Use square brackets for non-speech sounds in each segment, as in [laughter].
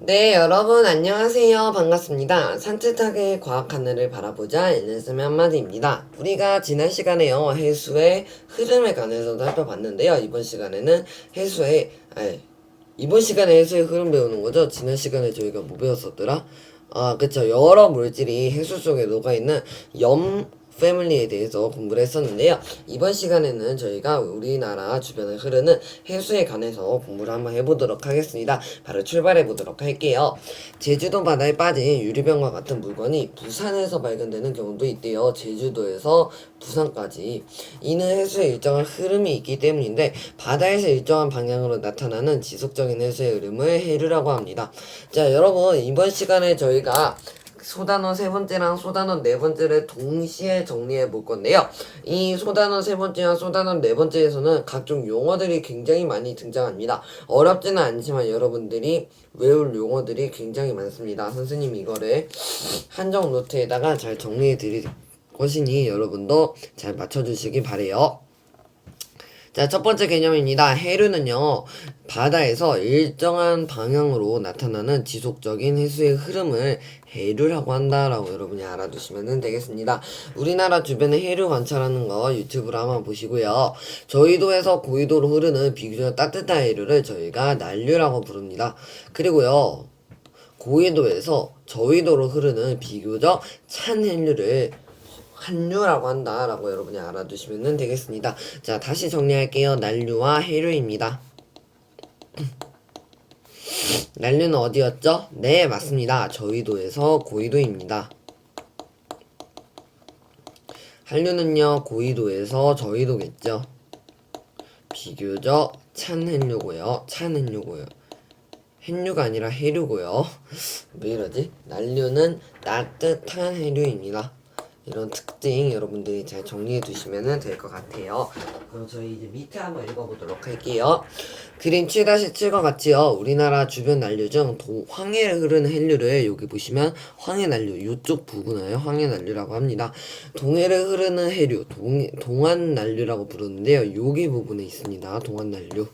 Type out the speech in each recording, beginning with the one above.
네, 여러분 안녕하세요. 반갑습니다. 산뜻하게 과학 하늘을 바라보자 일레스의 한마디입니다. 우리가 지난 시간에요. 해수의 흐름에 관해서 살펴봤는데요. 이번 시간에는 해수의 아니, 이번 시간에 해수의 흐름 배우는 거죠. 지난 시간에 저희가 뭐 배웠었더라? 아, 그쵸. 여러 물질이 해수 속에 녹아있는 염 패밀리에 대해서 공부를 했었는데요. 이번 시간에는 저희가 우리나라 주변을 흐르는 해수에 관해서 공부를 한번 해보도록 하겠습니다. 바로 출발해 보도록 할게요. 제주도 바다에 빠진 유리병과 같은 물건이 부산에서 발견되는 경우도 있대요. 제주도에서 부산까지. 이는 해수에 일정한 흐름이 있기 때문인데 바다에서 일정한 방향으로 나타나는 지속적인 해수의 흐름을 해류라고 합니다. 자, 여러분 이번 시간에 저희가 소단원 세 번째랑 소단원 네 번째를 동시에 정리해 볼 건데요. 이 소단원 세 번째와 소단원 네 번째에서는 각종 용어들이 굉장히 많이 등장합니다. 어렵지는 않지만 여러분들이 외울 용어들이 굉장히 많습니다. 선생님이 이거를 한정 노트에다가 잘 정리해 드릴 것이니 여러분도 잘 맞춰주시기 바래요. 자, 첫 번째 개념입니다. 해류는요, 바다에서 일정한 방향으로 나타나는 지속적인 해수의 흐름을 해류라고 한다라고 여러분이 알아두시면 되겠습니다. 우리나라 주변의 해류 관찰하는 거 유튜브로 한번 보시고요. 저희도에서 고위도로 흐르는 비교적 따뜻한 해류를 저희가 난류라고 부릅니다. 그리고요, 고위도에서 저위도로 흐르는 비교적 찬 해류를 한류라고 한다라고 여러분이 알아두시면 되겠습니다. 자, 다시 정리할게요. 난류와 해류입니다. [clears throat] 난류는 어디였죠? 네, 맞습니다. 저위도에서 고위도입니다. 한류는요, 고위도에서 저위도겠죠. 비교적 찬 햇류고요. 찬 햇류고요. 햇류가 아니라 해류고요. [laughs] 왜 이러지? 난류는 따뜻한 해류입니다. 이런 특징 여러분들이 잘 정리해 두시면 될 것 같아요. 그럼 저희 이제 밑에 한번 읽어보도록 할게요. 그림 7-7과 같이요. 우리나라 주변 난류 중 도, 황해를 흐르는 헬류를 여기 보시면 황해 난류 이쪽 부분을 황해 난류라고 합니다. 동해를 흐르는 해류 동, 동안 난류라고 부르는데요. 여기 부분에 있습니다. 동안 난류.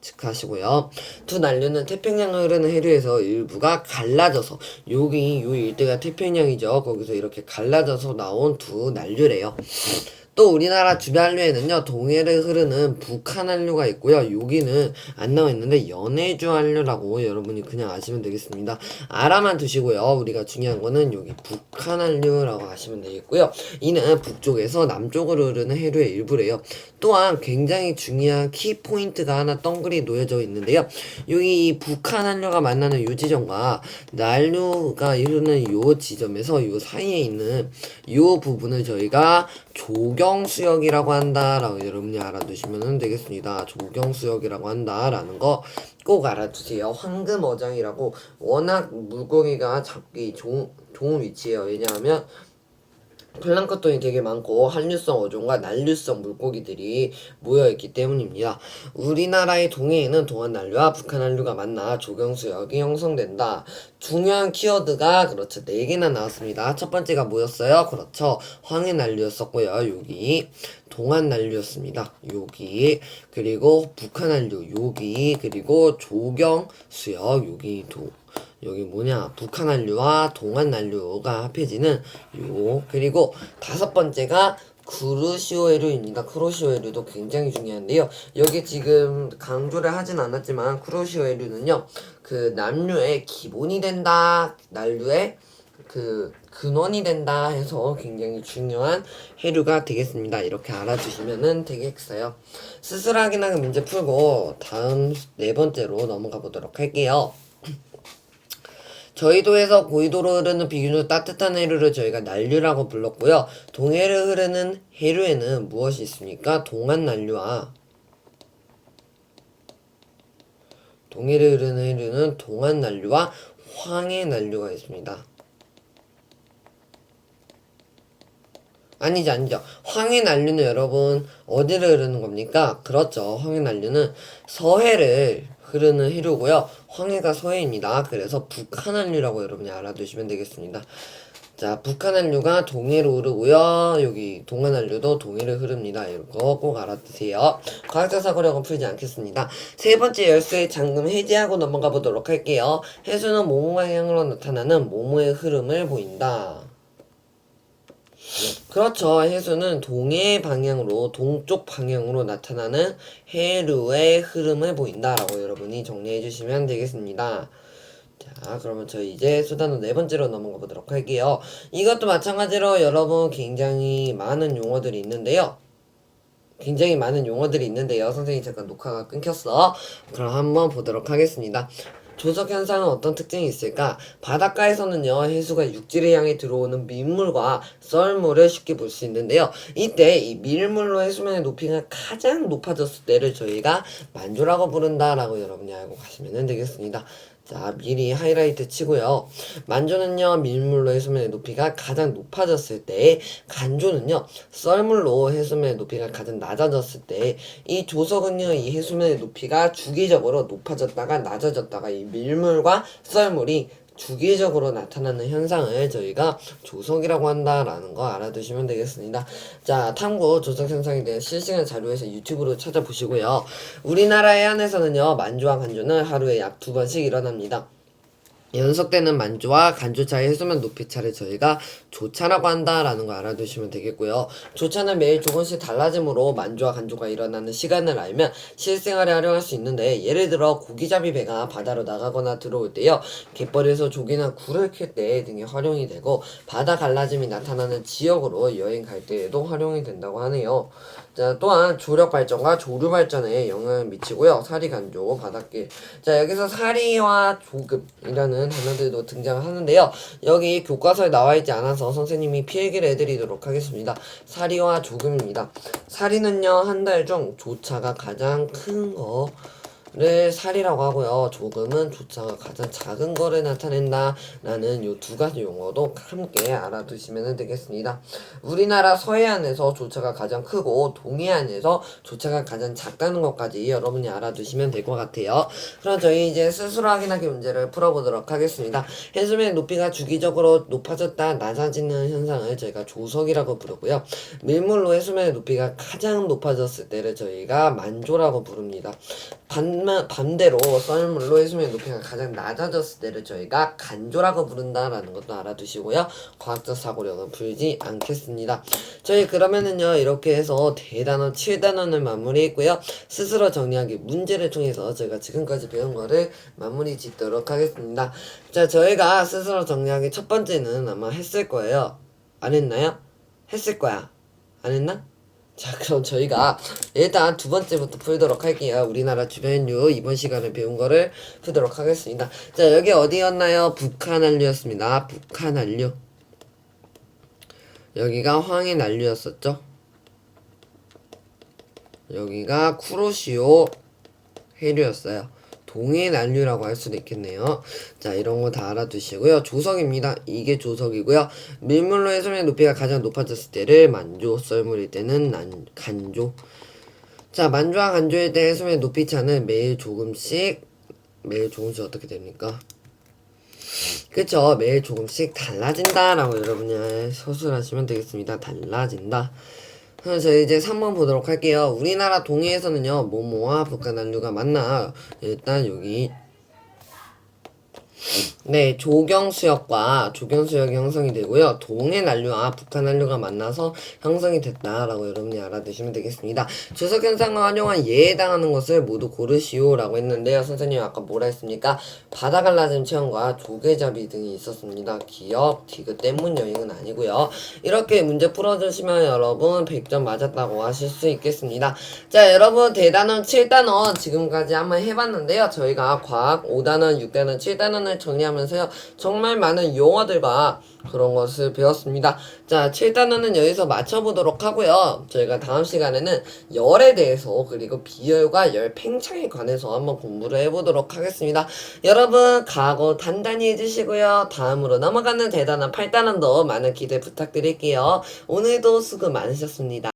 체크하시고요. 두 난류는 태평양을 흐르는 해류에서 일부가 갈라져서 여기 요 일대가 태평양이죠. 거기서 이렇게 갈라져서 나온 두 난류래요. 또 우리나라 주변 한류에는요 동해를 흐르는 북한 한류가 있고요. 여기는 안 나와 있는데 연해주 한류라고 여러분이 그냥 아시면 되겠습니다. 알아만 두시고요. 우리가 중요한 거는 여기 북한 한류라고 아시면 되겠고요. 이는 북쪽에서 남쪽으로 흐르는 해류의 일부래요. 또한 굉장히 중요한 키포인트가 하나 덩그리 놓여져 있는데요. 여기 이 북한 한류가 만나는 요 지점과 난류가 흐르는 요 지점에서 요 사이에 있는 요 부분을 저희가 조경 수역이라고 한다라고 여러분이 알아두시면 되겠습니다. 조경수역이라고 한다라는 거 꼭 알아두세요. 황금어장이라고 워낙 물고기가 잡기 좋은, 좋은 위치예요. 왜냐하면 플랑크톤이 되게 많고 한류성 어종과 난류성 물고기들이 모여있기 때문입니다. 우리나라의 동해에는 동안 난류와 북한 난류가 만나 조경수역이 형성된다. 중요한 키워드가 그렇죠. 4개나 나왔습니다. 첫 번째가 뭐였어요? 그렇죠. 황해 난류였었고요. 여기 동안 난류였습니다. 여기 그리고 북한 난류 여기 그리고 조경수역 여기 도 여기 뭐냐 북한 한류와 동안 난류가 합해지는 요 그리고 다섯 번째가 크루시오에류입니다. 크루시오에류도 굉장히 중요한데요. 여기 지금 강조를 하진 않았지만 크루시오에류는요. 그 남류의 기본이 된다. 난류의 그 근원이 된다 해서 굉장히 중요한 해류가 되겠습니다. 이렇게 알아주시면 되겠어요. 스스라기나 문제 풀고 다음 네 번째로 넘어가 보도록 할게요. 저희도에서 고위도로 흐르는 비교적 따뜻한 해류를 저희가 난류라고 불렀고요. 동해를 흐르는 해류에는 무엇이 있습니까? 동안 난류와 동해를 흐르는 해류는 동안 난류와 황해 난류가 있습니다. 아니죠, 아니죠. 황해 난류는 여러분 어디를 흐르는 겁니까? 그렇죠. 황해 난류는 서해를 흐르는 해류고요. 황해가 서해입니다. 그래서 북한 한류라고 여러분이 알아두시면 되겠습니다. 자, 북한 한류가 동해로 흐르고요. 여기 동안 한류도 동해로 흐릅니다. 이거 꼭 알아두세요. 과학자 사고력은 풀지 않겠습니다. 세 번째 열쇠 잠금 해제하고 넘어가 보도록 할게요. 해수는 모모 방향으로 나타나는 모모의 흐름을 보인다. 그렇죠. 해수는 동해 방향으로 동쪽 방향으로 나타나는 해류의 흐름을 보인다라고 여러분이 정리해 주시면 되겠습니다. 자, 그러면 저희 이제 수단으로 네 번째로 넘어가 보도록 할게요. 이것도 마찬가지로 여러분 굉장히 많은 용어들이 있는데요. 굉장히 많은 용어들이 있는데요. 선생님 잠깐 녹화가 끊겼어. 그럼 한번 보도록 하겠습니다. 조석 현상은 어떤 특징이 있을까? 바닷가에서는요, 해수가 육지를 향해 들어오는 민물과 썰물을 쉽게 볼 수 있는데요. 이때 이 밀물로 해수면의 높이가 가장 높아졌을 때를 저희가 만조라고 부른다라고 여러분이 알고 가시면 되겠습니다. 자, 미리 하이라이트 치고요. 만조는요, 밀물로 해수면의 높이가 가장 높아졌을 때, 간조는요, 썰물로 해수면의 높이가 가장 낮아졌을 때, 이 조석은요, 이 해수면의 높이가 주기적으로 높아졌다가 낮아졌다가 이 밀물과 썰물이 주기적으로 나타나는 현상을 저희가 조석이라고 한다라는 거 알아두시면 되겠습니다. 자, 탐구 조석 현상에 대한 실시간 자료에서 유튜브로 찾아보시고요. 우리나라 해안에서는요, 만조와 간조는 하루에 약 두 번씩 일어납니다. 연속되는 만조와 간조 차이 해수면 높이 차를 저희가 조차라고 한다라는 거 알아두시면 되겠고요. 조차는 매일 조금씩 달라짐으로 만조와 간조가 일어나는 시간을 알면 실생활에 활용할 수 있는데 예를 들어 고기잡이 배가 바다로 나가거나 들어올 때요. 갯벌에서 조개나 굴을 캘 때 등에 활용이 되고 바다 갈라짐이 나타나는 지역으로 여행 갈 때에도 활용이 된다고 하네요. 자, 또한 조력 발전과 조류 발전에 영향을 미치고요. 사리 간조, 바닷길. 자, 여기서 사리와 조급이라는 단어들도 등장하는데요. 여기 교과서에 나와 있지 않아서 선생님이 필기를 해드리도록 하겠습니다. 사리와 조금입니다. 사리는요, 한 달 중 조차가 가장 큰 거. 를 살이라고 하고요. 조금은 조차가 가장 작은 거를 나타낸다. 라는 요 두 가지 용어도 함께 알아두시면 되겠습니다. 우리나라 서해안에서 조차가 가장 크고 동해안에서 조차가 가장 작다는 것까지 여러분이 알아두시면 될 것 같아요. 그럼 저희 이제 스스로 확인하기 문제를 풀어보도록 하겠습니다. 해수면 높이가 주기적으로 높아졌다 낮아지는 현상을 저희가 조석이라고 부르고요. 밀물로 해수면의 높이가 가장 높아졌을 때를 저희가 만조라고 부릅니다. 반 면, 반대로 썰물로 해수면 높이가 가장 낮아졌을 때를 저희가 간조라고 부른다라는 것도 알아두시고요. 과학적 사고력은 풀지 않겠습니다. 저희 그러면은요 이렇게 해서 대단원 7단원을 마무리했고요. 스스로 정리하기 문제를 통해서 저희가 지금까지 배운 거를 마무리 짓도록 하겠습니다. 자 저희가 스스로 정리하기 첫 번째는 아마 했을 거예요. 안 했나요? 했을 거야. 안 했나? 자 그럼 저희가 일단 두 번째부터 풀도록 할게요. 우리나라 주변류 이번 시간에 배운 거를 풀도록 하겠습니다. 자 여기 어디였나요? 북한 한류였습니다. 북한 한류. 여기가 황해 난류였었죠? 여기가 쿠로시오 해류였어요 동해 난류라고 할 수도 있겠네요. 자, 이런 거 다 알아두시고요. 조석입니다. 이게 조석이고요. 밀물로 해수면 높이가 가장 높아졌을 때를 만조, 썰물일 때는 난, 간조. 자, 만조와 간조일 때 해수면 높이 차는 매일 조금씩, 매일 조금씩 어떻게 됩니까? 그쵸. 매일 조금씩 달라진다 라고 여러분이 서술하시면 되겠습니다. 달라진다. 저희 이제 3번 보도록 할게요. 우리나라 동해에서는요, 모모와 북한 한류가 만나 일단 여기 네, 조경수역과 조경수역이 형성이 되고요. 동해 난류와 북한 난류가 만나서 형성이 됐다라고 여러분이 알아두시면 되겠습니다. 주석 현상을 활용한 예에 해당하는 것을 모두 고르시오라고 했는데요. 선생님 아까 뭐라 했습니까? 바다 갈라짐 체험과 조개잡이 등이 있었습니다. 기업, 디귿 때문 여행은 아니고요. 이렇게 문제 풀어주시면 여러분 100점 맞았다고 하실 수 있겠습니다. 자, 여러분 대단원 7단원 지금까지 한번 해봤는데요. 저희가 과학 5단원, 6단원, 7단원을 정리하면서요. 정말 많은 용어들과 그런 것을 배웠습니다. 자, 7단원은 여기서 마쳐보도록 하고요. 저희가 다음 시간에는 열에 대해서 그리고 비열과 열 팽창에 관해서 한번 공부를 해보도록 하겠습니다. 여러분 각오 단단히 해주시고요. 다음으로 넘어가는 대단한 8단원도 많은 기대 부탁드릴게요. 오늘도 수고 많으셨습니다.